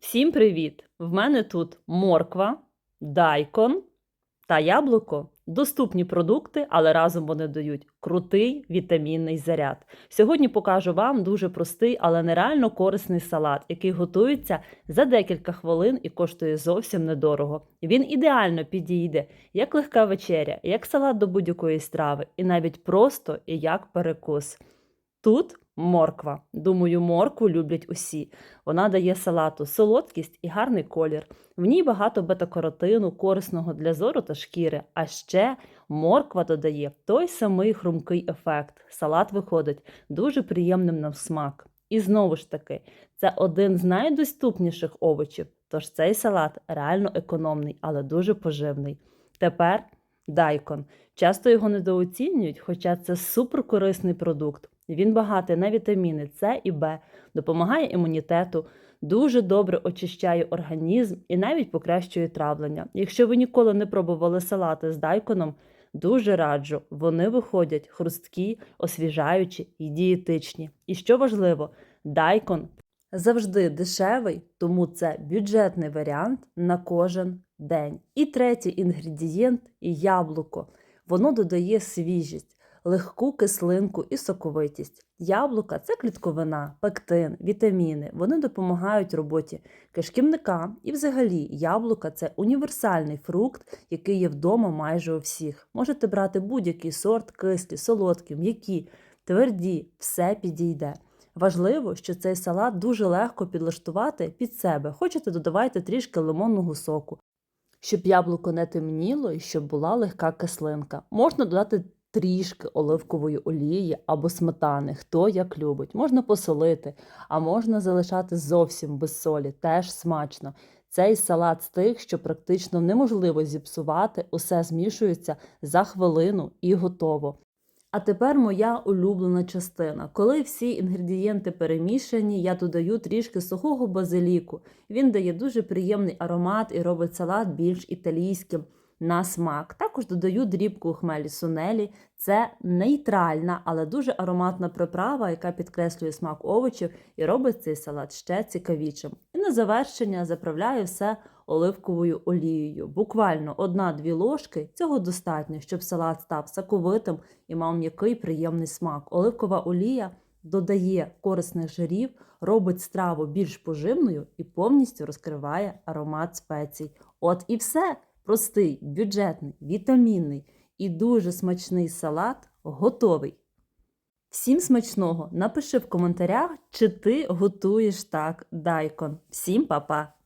Всім привіт! В мене тут морква, дайкон та яблуко. Доступні продукти, але разом вони дають крутий вітамінний заряд. Сьогодні покажу вам дуже простий, але нереально корисний салат, який готується за декілька хвилин і коштує зовсім недорого. Він ідеально підійде як легка вечеря, як салат до будь-якої страви, і навіть просто і як перекус. Тут морква. Думаю, моркву люблять усі. Вона дає салату солодкість і гарний колір. В ній багато бета-каротину, корисного для зору та шкіри. А ще морква додає той самий хрумкий ефект. Салат виходить дуже приємним на смак. І знову ж таки, це один з найдоступніших овочів. Тож цей салат реально економний, але дуже поживний. Тепер дайкон. Часто його недооцінюють, хоча це суперкорисний продукт. Він багатий на вітаміни С і Б, допомагає імунітету, дуже добре очищає організм і навіть покращує травлення. Якщо ви ніколи не пробували салати з дайконом, дуже раджу. Вони виходять хрусткі, освіжаючі і дієтичні. І що важливо, дайкон завжди дешевий, тому це бюджетний варіант на кожен день. І третій інгредієнт яблуко. Воно додає свіжість легку кислинку і соковитість. Яблука це клітковина, пектин, вітаміни. Вони допомагають роботі кишківника. І, взагалі, яблука це універсальний фрукт, який є вдома майже у всіх. Можете брати будь-який сорт, кислі, солодкі, м'які, тверді, все підійде. Важливо, що цей салат дуже легко підлаштувати під себе. Хочете, додавайте трішки лимонного соку, щоб яблуко не темніло і щоб була легка кислинка. Можна додати трішки оливкової олії або сметани, хто як любить. Можна посолити, а можна залишати зовсім без солі, теж смачно. Цей салат з тих, що практично неможливо зіпсувати, усе змішується за хвилину і готово. А тепер моя улюблена частина. Коли всі інгредієнти перемішані, я додаю трішки сухого базиліку. Він дає дуже приємний аромат і робить салат більш італійським на смак. Також додаю дрібку хмелі сунелі. Це нейтральна, але дуже ароматна приправа, яка підкреслює смак овочів і робить цей салат ще цікавішим. І на завершення заправляю все оливковою олією. Буквально 1-2 ложки цього достатньо, щоб салат став соковитим і мав м'який приємний смак. Оливкова олія додає корисних жирів, робить страву більш поживною і повністю розкриває аромат спецій. От і все. Простий, бюджетний, вітамінний і дуже смачний салат готовий. Всім смачного! Напиши в коментарях, чи ти готуєш так дайкон. Всім па-па!